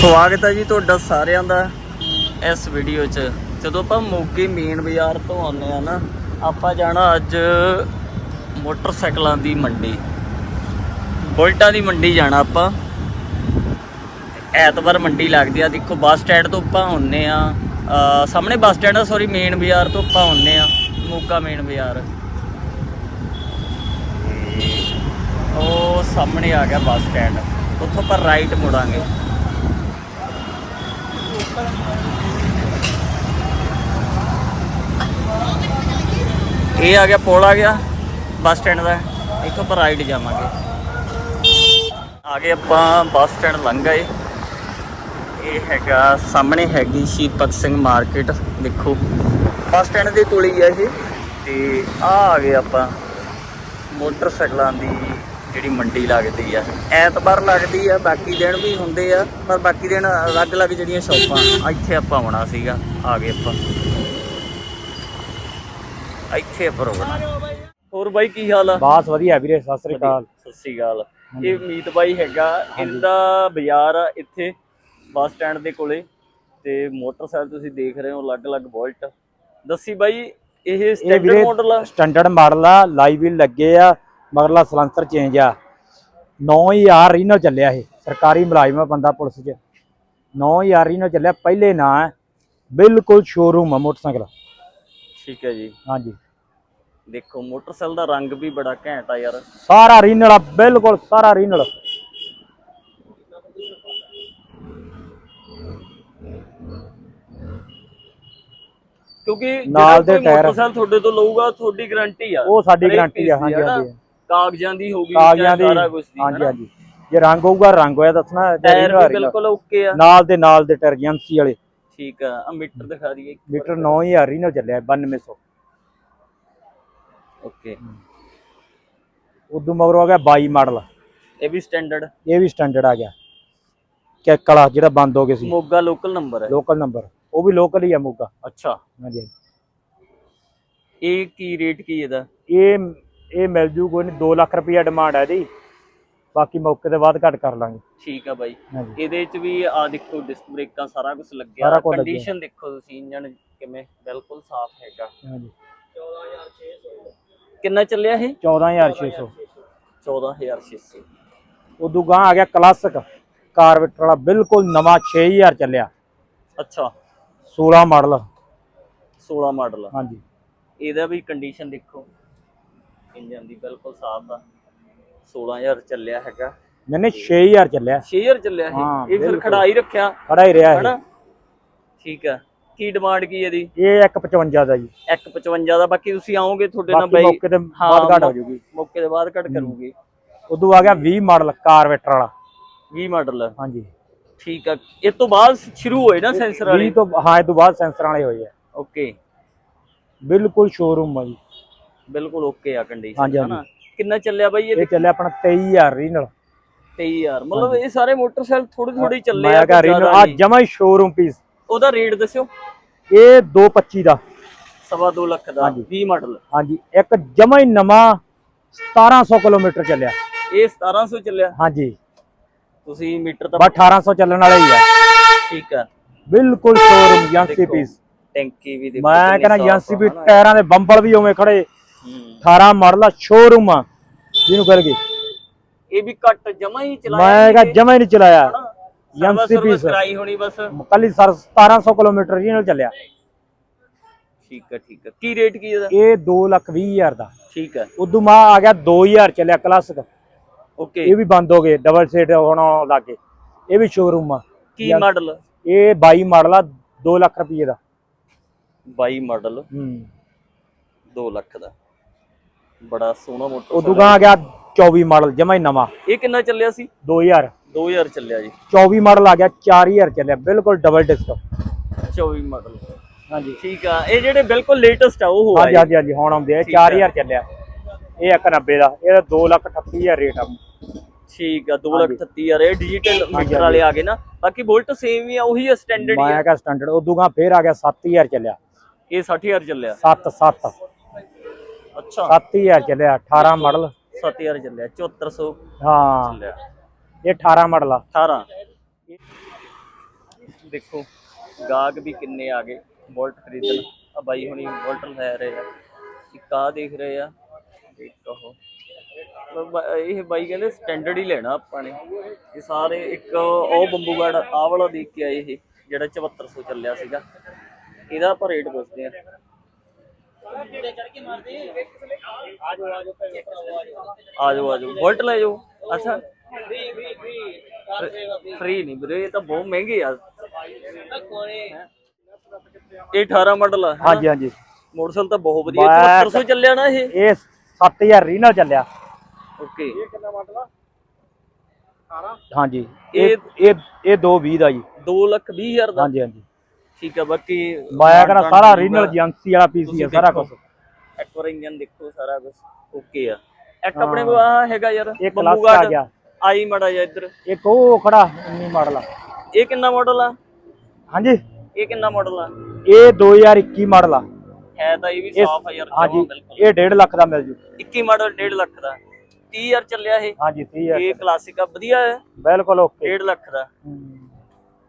ਸਵਾਗਤ ਹੈ ਜੀ ਤੁਹਾਡਾ ਸਾਰਿਆਂ ਦਾ ਇਸ ਵੀਡੀਓ 'ਚ। ਜਦੋਂ ਆਪਾਂ ਮੋਗੇ ਮੇਨ ਬਾਜ਼ਾਰ ਤੋਂ ਆਉਂਦੇ ਆ ਨਾ, ਆਪਾਂ ਜਾਣਾ ਅੱਜ ਮੋਟਰਸਾਈਕਲਾਂ ਦੀ ਮੰਡੀ। ਬੁਲਟਾਂ ਦੀ ਮੰਡੀ ਜਾਣਾ ਆਪਾਂ। ਐਤਵਾਰ ਮੰਡੀ ਲੱਗਦੀ ਆ, ਦੇਖੋ ਬੱਸ ਸਟੈਂਡ ਤੋਂ ਆਪਾਂ ਆਉਂਦੇ ਆ ਸਾਹਮਣੇ ਬੱਸ ਸਟੈਂਡ ਆ ਸੌਰੀ ਮੇਨ ਬਾਜ਼ਾਰ ਤੋਂ ਆਪਾਂ ਆਉਂਦੇ ਆ ਮੋਗਾ ਮੇਨ ਬਾਜ਼ਾਰ। ਉਹ ਸਾਹਮਣੇ ਆ ਗਿਆ ਬੱਸ ਸਟੈਂਡ। ਉੱਥੋਂ ਆਪਾਂ ਰਾਈਟ ਮੁੜਾਂਗੇ। ਇਹ ਆ ਗਿਆ, ਪੁਲ ਆ ਗਿਆ, ਬੱਸ ਸਟੈਂਡ ਦਾ। ਇੱਥੋਂ ਆਪਾਂ ਰਾਈਟ ਜਾਵਾਂਗੇ। ਆ ਗਏ ਆਪਾਂ, ਬੱਸ ਸਟੈਂਡ ਲੰਘ ਗਏ। ਇਹ ਹੈਗਾ, ਸਾਹਮਣੇ ਹੈਗੀ ਸ਼ਹੀਦ ਭਗਤ ਸਿੰਘ ਮਾਰਕੀਟ, ਦੇਖੋ। ਬੱਸ ਸਟੈਂਡ ਦੇ ਕੋਲ ਹੀ ਆ ਇਹ। ਤੇ ਆ ਆ ਗਏ ਆਪਾਂ, ਮੋਟਰਸਾਈਕਲਾਂ ਦੀ ਜਿਹੜੀ ਮੰਡੀ ਲੱਗਦੀ ਆ। ਐਤਵਾਰ ਲੱਗਦੀ ਆ, ਬਾਕੀ ਦਿਨ ਵੀ ਹੁੰਦੇ ਆ, ਪਰ ਬਾਕੀ ਦਿਨ ਅਲੱਗ-ਅਲੱਗ ਜਿਹੜੀਆਂ ਸ਼ੌਪਾਂ, ਇੱਥੇ ਆਪਾਂ ਆਉਣਾ ਸੀਗਾ। ਆ ਗਏ ਆਪਾਂ। ਇੱਥੇ ਰੁਕਣਾ ਹੋਰ ਬਾਈ ਕੀ ਹਾਲ ਆ? ਬਾਸ ਵਧੀਆ ਵੀਰੇ ਸਤਿ ਸ੍ਰੀ ਅਕਾਲ। ਸਤਿ ਸ੍ਰੀ ਅਕਾਲ। ਇਹ ਮੀਤ ਬਾਈ ਹੈਗਾ ਇਹਦਾ ਬਾਜ਼ਾਰ ਆ ਇੱਥੇ ਬੱਸ ਸਟੈਂਡ ਦੇ ਕੋਲੇ। ਤੇ ਮੋਟਰਸਾਈਕਲ ਤੁਸੀਂ ਦੇਖ ਰਹੇ ਹੋ ਅਲੱਗ-ਅਲੱਗ ਬੁਲਟ। ਦੱਸੀ ਬਾਈ ਇਹ ਸਟੈਂਡਰਡ ਮਾਡਲ ਆ? ਸਟੈਂਡਰਡ ਮਾਡਲ ਆ ਲਾਈਵ ਵੀ ਲੱਗੇ ਆ ਮਗਰਲਾ ਸਲੈਂਸਰ ਚੇਂਜ ਆ। 9000 ਰੀਨੋ ਚੱਲਿਆ ਇਹ ਸਰਕਾਰੀ ਮੁਲਾਜ਼ਮ ਬੰਦਾ ਪੁਲਿਸ 'ਚ। 9000 ਰੀਨੋ ਚੱਲਿਆ ਪਹਿਲੇ ਨਾਂ ਬਿਲਕੁਲ ਸ਼ੋਰੂਮ ਆ ਮੋਟਰਸਾਈਕਲ। ਠੀਕ ਹੈ ਜੀ। ਹਾਂਜੀ। ਦੇਖੋ ਮੋਟਰਸਾਈਕਲ ਦਾ ਰੰਗ ਵੀ ਬੜਾ ਘੈਂਟ ਆ ਯਾਰ। ਸਾਰਾ ਰੀਨਲ ਆ ਬਿਲਕੁਲ ਸਾਰਾ ਰੀਨਲ। ਕਿਉਂਕਿ ਨਾਲ ਦੇ ਟਾਇਰ। ਮੋਟਰਸਾਈਕਲ ਤੁਹਾਡੇ ਤੋਂ ਲਊਗਾ ਤੁਹਾਡੀ ਗਾਰੰਟੀ ਆ। ਉਹ ਸਾਡੀ ਗਾਰੰਟੀ ਆ ਹਾਂਜੀ? ਹਾਂਜੀ। ਕਾਗਜ਼ਾਂ ਦੀ ਹੋਗੀ ਕਾਗਜ਼ਾਂ ਦੀ ਸਾਰਾ ਕੁਝ ਦੀ ਹਾਂਜੀ? ਹਾਂਜੀ। ਜੇ ਰੰਗ ਹੋਊਗਾ ਰੰਗ ਹੋਇਆ ਦੱਸਣਾ ਟਾਇਰ ਬਿਲਕੁਲ ਓਕੇ ਆ। ਨਾਲ ਦੇ ਨਾਲ ਦੇ ਟਾਇਰ ਏਜੰਸੀ ਵਾਲੇ। ਠੀਕ ਆ। ਆ ਮੀਟਰ ਦਿਖਾ ਦਈਏ ਮੀਟਰ 9000 ਰੀਨਲ ਚੱਲਿਆ 9200 ਓਕੇ। ਉਦੋਂ ਮਗਰੋਂ ਆ ਗਿਆ 22 ਮਾਡਲ। ਇਹ ਵੀ ਸਟੈਂਡਰਡ ਇਹ ਵੀ ਸਟੈਂਡਰਡ ਆ ਗਿਆ। ਚੈੱਕ ਵਾਲਾ ਜਿਹੜਾ ਬੰਦ ਹੋ ਗਿਆ ਸੀ। ਮੋਗਾ ਲੋਕਲ ਨੰਬਰ ਹੈ। ਲੋਕਲ ਨੰਬਰ ਉਹ ਵੀ ਲੋਕਲ ਹੀ ਆ ਮੋਗਾ। ਅੱਛਾ। ਹਾਂਜੀ। ਇਹ ਕੀ ਰੇਟ ਕੀ ਇਹਦਾ? ਇਹ ਇਹ ਮਿਲ ਜੂ ਕੋਈ ਨਹੀਂ 2 ਲੱਖ ਰੁਪਈਆ ਡਿਮਾਂਡ ਹੈ ਇਹਦੀ। ਬਾਕੀ ਮੌਕੇ ਤੇ ਬਾਅਦ ਘੱਟ ਕਰ ਲਾਂਗੇ। ਠੀਕ ਆ ਬਾਈ। ਹਾਂਜੀ। ਇਹਦੇ ਚ ਵੀ ਆ ਦੇਖੋ ਡਿਸਕ ਬ੍ਰੇਕਾਂ ਸਾਰਾ ਕੁਝ ਲੱਗਿਆ। ਸਾਰਾ ਕੁਝ ਲੱਗਿਆ। ਕੰਡੀਸ਼ਨ ਦੇਖੋ ਤੁਸੀਂ ਇੰਜਨ ਕਿਵੇਂ ਬਿਲਕੁਲ ਸਾਫ਼ ਹੈਗਾ। ਹਾਂਜੀ। ਕਿੰਨਾ ਚੱਲਿਆ ਇਹ? 14600 14600 ਉਦੋਂ ਗਾਂ ਆ ਗਿਆ ਕਲਾਸਿਕ ਕਾਰਬੇਟਰ ਵਾਲਾ ਬਿਲਕੁਲ ਨਵਾਂ 6000 ਚੱਲਿਆ। ਅੱਛਾ। 16 ਮਾਡਲ। 16 ਮਾਡਲ। ਹਾਂਜੀ। ਇਹਦਾ ਵੀ ਕੰਡੀਸ਼ਨ ਦੇਖੋ। ਇੰਜਨ ਦੀ ਬਿਲਕੁਲ ਸਾਫ਼ ਆ। 16000 ਚੱਲਿਆ ਹੈਗਾ। ਨਹੀਂ ਨਹੀਂ 6000 ਚੱਲਿਆ। 6000 ਚੱਲਿਆ ਇਹ ਹਾਂ, ਇਹ ਫਿਰ ਬਿਲਕੁਲ। ਖੜਾਈ ਰੱਖਿਆ। ਖੜਾ ਹੀ ਰਿਹਾ ਹਨਾ? ਇਹ। ਠੀਕ ਆ। ਕੀ ਡਿਮਾਂਡ ਕੀ ਇਹਦੀ? ਇਹ 155 ਦਾ ਜੀ। 155 ਦਾ। ਬਾਕੀ ਤੁਸੀਂ ਆਓਗੇ ਤੁਹਾਡੇ ਨਾਲ ਬਾਕੀ ਬਾਈ ਮੌਕੇ ਤੇ ਬਾਅਦ ਘੱਟ ਹੋ ਜੂਗੀ ਮੌਕੇ ਦੇ ਬਾਅਦ ਘਟ ਕਰੂਗੀ। ਉਦੋਂ ਆ ਗਿਆ 20 ਮਾਡਲ ਕਾਰਬੇਟਰ ਵਾਲਾ। 20 ਮਾਡਲ। ਹਾਂਜੀ। ਠੀਕ ਆ। ਇਸ ਤੋਂ ਬਾਅਦ ਸ਼ੁਰੂ ਹੋਏ ਨਾ ਸੈਂਸਰ 20 ਵਾਲੇ ਤੋਂ ਹਾਂ ਇਹ ਤੋਂ ਬਾਅਦ ਸੈਂਸਰ ਵਾਲੇ ਹੋਏ ਆ। ਓਕੇ। ਬਿਲਕੁਲ ਸ਼ੋਰੂਮ ਆ ਜੀ। ਬਿਲਕੁਲ ਓਕੇ ਆ ਕੰਡੀਸ਼ਨ ਹਾਂਜੀ, ਹਨਾ? ਕਿੰਨਾ ਚੱਲਿਆ ਬਾਈ ਇਹ? ਇਹ ਚੱਲਿਆ ਆਪਣਾ 23000 ਰੀਨਲ 23000 ਮਤਲਬ ਇਹ ਸਾਰੇ ਮੋਟਰਸਾਈਕਲ ਥੋੜੀ ਥੋੜੀ ਚੱਲੇ ਮੈਂ ਆ ਕਿਹਾ ਰੀਨਲ ਆ। ਜਮਾ ਹੀ ਸ਼ੋਰੂਮ ਪੀਸ ਉਹਦਾ ਰੇਟ ਦੱਸਿਓ। ਇਹ 225 ਦਾ। ਸਵਾ ਲੱਖ ਦਾ 20 ਮਾਡਲ। ਹਾਂਜੀ ਇੱਕ ਜਮਾ ਹੀ ਨਵਾਂ 1700 ਕਿਲੋਮੀਟਰ ਚੱਲਿਆ। ਇਹ 1700 ਚੱਲਿਆ? ਹਾਂਜੀ। ਤੁਸੀਂ ਮੀਟਰ ਤਾਂ ਬਸ 1800 ਚੱਲਣ ਵਾਲਾ ਹੀ ਆ। ਠੀਕ ਆ। ਬਿਲਕੁਲ ਸ਼ੋਰੂਮ ਦੇਖੋ, ਪੀਸ ਟੈਂਕੀ ਵੀ ਦੇਖੋ ਮੈਂ ਕਹਿੰਦਾ ਆ, ਵੀ। ਟਾਇਰਾਂ ਦੇ ਬੰਬਲ ਵੀ ਉਵੇਂ ਖੜੇ। ਹੂੰ। 18 ਮਾਡਲ ਆ ਸ਼ੋਰੂਮ ਆ। ਜਿਹਨੂੰ ਕਰ ਗਏ ਇਹ ਵੀ ਘੱਟ ਜਮਾ ਹੀ ਚਲਾਇਆ ਮੈਂ ਕਿਹਾ ਜਮਾ ਹੀ ਨਹੀਂ ਚਲਾਇਆ। ਪੀਸ ਕਰਾਈ ਹੋਣੀ ਬਸ। ਕੱਲੀ 1700 ਕਿਲੋਮੀਟਰ ਜਿਹਨੂੰ ਚੱਲਿਆ। ਠੀਕ ਆ ਠੀਕ ਆ। ਕੀ ਰੇਟ ਕੀ ਇਹਦਾ? ਇਹ 2 ਲੱਖ 20 ਹਜ਼ਾਰ ਦਾ। ਠੀਕ ਆ। ਉਦੋਂ ਮਾ ਆ ਗਿਆ 2000 ਚੱਲਿਆ ਕਲਾਸਿਕ ਓਕੇ ਇਹ ਵੀ ਬੰਦ ਹੋ ਗਏ ਡਬਲ ਸੀਟ ਹੁਣ ਲੱਗੇ। ਇਹ ਵੀ ਸ਼ੋਰੂਮ ਆ। ਕੀ ਮਾਡਲ ਇਹ 22 ਮਾਡਲ ਆ 2 ਲੱਖ ਰੁਪਏ ਦਾ। 22 ਮਾਡਲ ਹੂੰ। 2 ਲੱਖ ਦਾ। ਬੜਾ ਸੋਹਣਾ ਮੋਟਰ ਉਦੋਂ ਗਾ ਆ ਗਿਆ 24 ਮਾਡਲ ਜਮਾ ਹੀ ਨਵਾਂ। ਇਹ ਕਿੰਨਾ ਚੱਲਿਆ ਸੀ? 2000 2000 ਚੱਲਿਆ ਜੀ। 24 ਮਾਡਲ ਆ ਗਿਆ 4000 ਚੱਲਿਆ ਬਿਲਕੁਲ ਡਬਲ ਡਿਸਕ 24 ਮਾਡਲ। ਹਾਂਜੀ। ਠੀਕ ਆ ਇਹ ਜਿਹੜੇ ਬਿਲਕੁਲ ਲੇਟੈਸਟ ਆ ਉਹ ਹਾਂਜੀ ਹਾਂਜੀ ਹਾਂਜੀ ਹੁਣ ਆਉਂਦੇ ਆ ਠੀਕ ਆ। 4000 ਚੱਲਿਆ। ਇਹ 190 ਦਾ ਇਹਦਾ 2 ਲੱਖ 38000 ਰੇਟ ਆ। ਠੀਕ ਆ 2 ਲੱਖ 38000 ਇਹ ਡਿਜੀਟਲ ਮੀਟਰ ਵਾਲੇ ਆ ਗਏ ਨਾ। ਬਾਕੀ ਬੋਲਟ ਸੇਮ ਹੀ ਆ ਉਹੀ ਸਟੈਂਡਰਡ ਹੀ ਆ। ਮੈਂ ਕਿਹਾ ਸਟੈਂਡਰਡ ਉਦੋਂ ਗਾ ਫੇਰ ਆ ਗਿਆ 7000 ਚੱਲਿਆ। ਇਹ 60000 ਚੱਲਿਆ। 7 7 ਅੱਛਾ। 7000 ਚੱਲਿਆ 18 ਮਾਡਲ। 7000 ਚੱਲਿਆ 7400 ਹਾਂ। ਚੱਲਿਆ। ਇਹ 18 ਮਾਡਲ ਆ। 18 ਦੇਖੋ ਗਾਹਕ ਵੀ ਕਿੰਨੇ ਆ ਗਏ ਬੋਲਟ ਖਰੀਦਣ। ਆ ਬਾਈ ਹੁਣੀ ਬੋਲਟ ਲੈ ਰਹੇ ਆ। ਇੱਕ ਆ ਦੇਖ ਰਹੇ ਆ। ਇੱਕ ਉਹ। ਇਹ ਬਾਈ ਕਹਿੰਦੇ ਸਟੈਂਡਰਡ ਹੀ ਲੈਣਾ ਆਪਾਂ ਨੇ। ਇਹ ਸਾਰੇ ਇੱਕ ਉਹ ਬੰਬੂਗੜ ਆਹ ਵਾਲਾ ਦੇਖ ਕੇ ਆਏ ਇਹ ਜਿਹੜਾ 7400 ਚੱਲਿਆ ਸੀਗਾ। ਇਹਦਾ ਆਪਾਂ ਰੇਟ ਪੁੱਛਦੇ ਆ। ਆ ਜਾਓ ਆ ਜਾਓ ਬੋਲਟ ਲੈ ਜਾਓ। ਅੱਛਾ। ਫ੍ਰੀ ਨਹੀਂ ਵੀਰੇ ਇਹ ਤਾਂ ਬਹੁਤ ਮਹਿੰਗੇ ਆ। ਇਹ 18 ਮਾਡਲ ਆ ਹਾਂਜੀ ਹਾਂਜੀ। ਮੋਟਰਸਾਈਕਲ ਤਾਂ ਬਹੁਤ ਵਧੀਆ। ਮੈਂ- 7400 ਚੱਲਿਆ ਨਾ ਇਹ? ਇਹ 7000 ਰੀਨਲ ਚੱਲਿਆ। ਓਕੇ। ਹਾਂਜੀ। ਇਹ ਇਹ ਇਹ 220 ਦਾ ਜੀ। 2 ਲੱਖ 20 ਹਜ਼ਾਰ ਦਾ? ਹਾਂਜੀ ਹਾਂਜੀ। ਠੀਕ ਆ ਬਾਕੀ ਮਾਇਆ ਕਰਾ ਸਾਰਾ ਰੀਨਲ ਏਜੰਸੀ ਵਾਲਾ। ਪੀਸੀ ਹੈ ਸਾਰਾ ਕੁਝ ਇੱਕ ਵਾਰ ਇੰਜਨ ਦੇਖੋ ਸਾਰਾ ਕੁਝ ਓਕੇ ਆ। ਇੱਕ ਆਪਣੇ ਕੋਲ ਆ ਹੈਗਾ ਯਾਰ ਇਹ ਕਲਾਸ ਆ। ਗਿਆ। ਆਈ ਮੜਾ ਜਾ ਇੱਧਰ। ਇੱਕ ਉਹ ਖੜਾ 19 ਮਾਡਲ ਆ। ਇਹ ਕਿੰਨਾ ਮਾਡਲ ਆ? ਹਾਂਜੀ। ਇਹ ਕਿੰਨਾ ਮਾਡਲ ਆ? ਇਹ 2021 ਮਾਡਲ ਆ। ਹੈ ਤਾਂ ਇਹ ਵੀ ਇਹ- ਸਾਫ਼ ਆ ਯਾਰ ਜਮਾਂ ਹਾਂਜੀ ਬਿਲਕੁਲ। ਇਹ 1.5 ਲੱਖ ਦਾ ਮਿਲ ਜੂ। 21 ਮਾਡਲ 1.5 ਲੱਖ ਦਾ। 30000 ਚੱਲਿਆ ਇਹ। ਹਾਂਜੀ 30000 ਇਹ ਕਲਾਸਿਕ ਆ ਵਧੀਆ ਹੈ। ਬਿਲਕੁਲ ਓਕੇ 1.5 ਲੱਖ ਦਾ।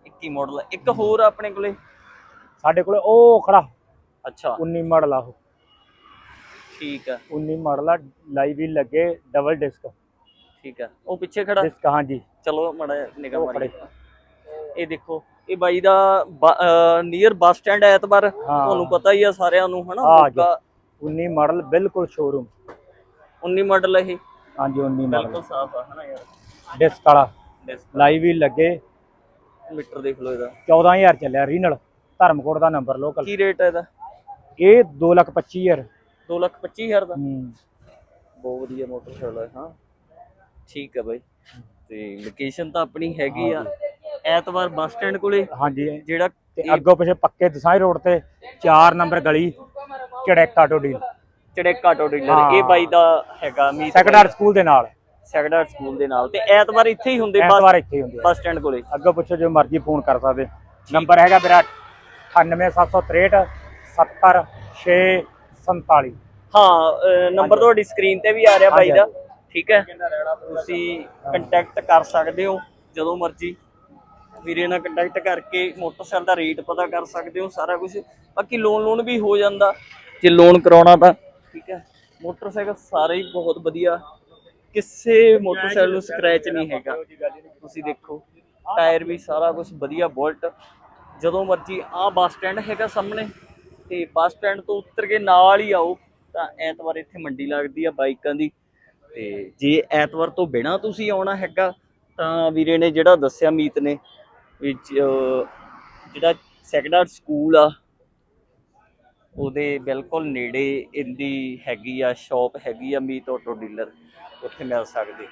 21 ਮਾਡਲ ਆ। ਇੱਕ ਹੋਰ ਆ ਆਪਣੇ ਕੋਲੇ। ਸਾਡੇ ਕੋਲੇ ਉਹ ਖੜਾ ਅੱਛਾ। 19 ਮਾਡਲ ਆ ਉਹ। ਠੀਕ ਆ। 19 ਮਾਡਲ ਆ ਲਾਈਵ ਵੀ ਲੱਗੇ ਡਬਲ ਡਿਸਕ ਠੀਕ ਆ। ਉਹ ਪਿੱਛੇ ਖੜਾ? ਡਿਸਕ ਹਾਂਜੀ। ਚਲੋ ਮੜਾ ਨਿਗਾਹ ਮਾਰੀ। ਇਹ ਦੇਖੋ ਇਹ ਬਾਈ ਦਾ ਨੀਅਰ ਬੱਸ ਸਟੈਂਡ ਐਤਵਾਰ। ਤੁਹਾਨੂੰ ਪਤਾ ਹੀ ਆ ਸਾਰਿਆਂ ਨੂੰ ਹਨਾ? ਆ ਗਿਆ। ਮੋਗਾ 19 ਮਾਡਲ ਬਿਲਕੁਲ ਸ਼ੋਰੂਮ 19 ਮਾਡਲ ਇਹ। ਹਾਂਜੀ 19 ਮਾਡਲ। ਬਿਲਕੁਲ ਸਾਫ਼ ਆ ਹਨਾ ਯਾਰ? ਡਿਸਕ ਵਾਲਾ। ਲਾਈਵ ਵੀ ਲੱਗੇ। ਮੀਟਰ ਦੇਖ ਲਓ ਇਹਦਾ। 14000 ਚੱਲਿਆ ਰੀਨਲ ਧਰਮਕੋਟ ਦਾ ਨੰਬਰ ਲੋਕਲ ਕੀ ਰੇਟ ਹੈ ਇਹਦਾ? ਇਹ 225000 2 ਲੱਖ 25 ਹਜ਼ਾਰ ਦਾ? ਹੂੰ। ਬਹੁਤ ਵਧੀਆ ਮੋਟਰਸਾਈਕਲ ਹੈ ਹਾਂ। ਠੀਕ ਹੈ ਬਾਈ। ਤੇ ਲੋਕੇਸ਼ਨ ਤਾਂ ਆਪਣੀ ਹੈਗੀ ਆ ਐਤਵਾਰ ਬੱਸ ਸਟੈਂਡ ਕੋਲੇ। ਹਾਂਜੀ। ਜਿਹੜਾ ਤੇ ਅੱਗੋਂ ਪਿੱਛੇ ਪੱਕੇ ਦਸਾਈ ਰੋਡ ਤੇ 4 ਨੰਬਰ ਗਲੀ ਚੜੈਕ ਆਟੋ ਡੀਲ। ਚੜੇਕ ਹਾਂ। ਇਹ ਬਾਈ ਦਾ ਹੈਗਾ ਮੀਤ ਸੈਕੰਡਰੀ ਸਕੂਲ ਦੇ ਨਾਲ। ਸੈਕੰਡਰੀ ਸਕੂਲ ਦੇ ਨਾਲ। ਤੇ ਐਤਵਾਰ ਇੱਥੇ ਹੀ ਹੁੰਦੇ ਬੱਸ ਐਤਵਾਰ ਇੱਥੇ ਹੀ ਹੁੰਦੇ ਆ। ਬੱਸ ਸਟੈਂਡ ਕੋਲੇ। ਅੱਗੋਂ ਪਿੱਛੇ ਜੋ ਮਰਜ਼ੀ ਫੋਨ ਕਰ ਸਕਦੇ। ਨੰਬਰ ਹੈਗਾ ਮੇਰਾ 98763 70647 ਹਾਂ ਨੰਬਰ ਤੁਹਾਡੀ ਸਕਰੀਨ ਤੇ ਵੀ ਆ ਰਿਹਾ ਬਾਈ ਦਾ। ਠੀਕ ਹੈ। ਤੁਸੀਂ ਕੰਟੈਕਟ ਕਰ ਸਕਦੇ ਹੋ ਜਦੋਂ ਮਰਜ਼ੀ। ਵੀਰੇ ਨਾਲ ਕੰਟੈਕਟ ਕਰਕੇ ਮੋਟਰਸਾਈਕਲ ਦਾ ਰੇਟ ਪਤਾ ਕਰ ਸਕਦੇ ਹੋ ਸਾਰਾ ਕੁਝ ਬਾਕੀ ਲੋਨ ਲੋਨ ਵੀ ਹੋ ਜਾਂਦਾ। ਜੇ ਲੋਨ ਕਰਾਉਣਾ ਤਾਂ ਠੀਕ ਹੈ। ਮੋਟਰਸਾਈਕਲ ਸਾਰੇ ਹੀ ਬਹੁਤ ਵਧੀਆ। ਕਿਸੇ ਮੋਟਰਸਾਈਕਲ ਨੂੰ ਸਕ੍ਰੈਚ ਨਹੀਂ ਹੈਗਾ। ਤੁਸੀਂ ਦੇਖੋ ਟਾਇਰ ਵੀ ਸਾਰਾ ਕੁਝ ਵਧੀਆ ਬੋਲਟ ਜਦੋਂ ਮਰਜ਼ੀ ਆ ਬੱਸ ਸਟੈਂਡ ਹੈਗਾ ਸਾਹਮਣੇ ਤੇ ਬੱਸ ਸਟੈਂਡ ਤੋਂ ਉਤਰ ਕੇ ਨਾਲ ਹੀ ਆਓ, ਤਾਂ ਐਤਵਾਰ ਇੱਥੇ ਮੰਡੀ ਲੱਗਦੀ ਆ ਬਾਈਕਾਂ ਦੀ। ਤੇ ਜੇ ਐਤਵਾਰ ਤੋਂ ਬਿਨਾ ਤੁਸੀਂ ਆਉਣਾ ਹੈਗਾ, ਤਾਂ ਵੀਰੇ ਨੇ ਜਿਹੜਾ ਦੱਸਿਆ ਮੀਤ ਨੇ ਵਿੱਚ ਜਿਹੜਾ ਸੈਕੰਡਰੀ ਸਕੂਲ ਆ, ਉਹਦੇ ਬਿਲਕੁਲ ਨੇੜੇ ਇਹਦੀ ਹੈਗੀ ਆ ਸ਼ਾਪ ਹੈਗੀ ਆ ਮੀਤ ਆਟੋ ਡੀਲਰ ਉੱਥੇ ਮਿਲ ਸਕਦੇ।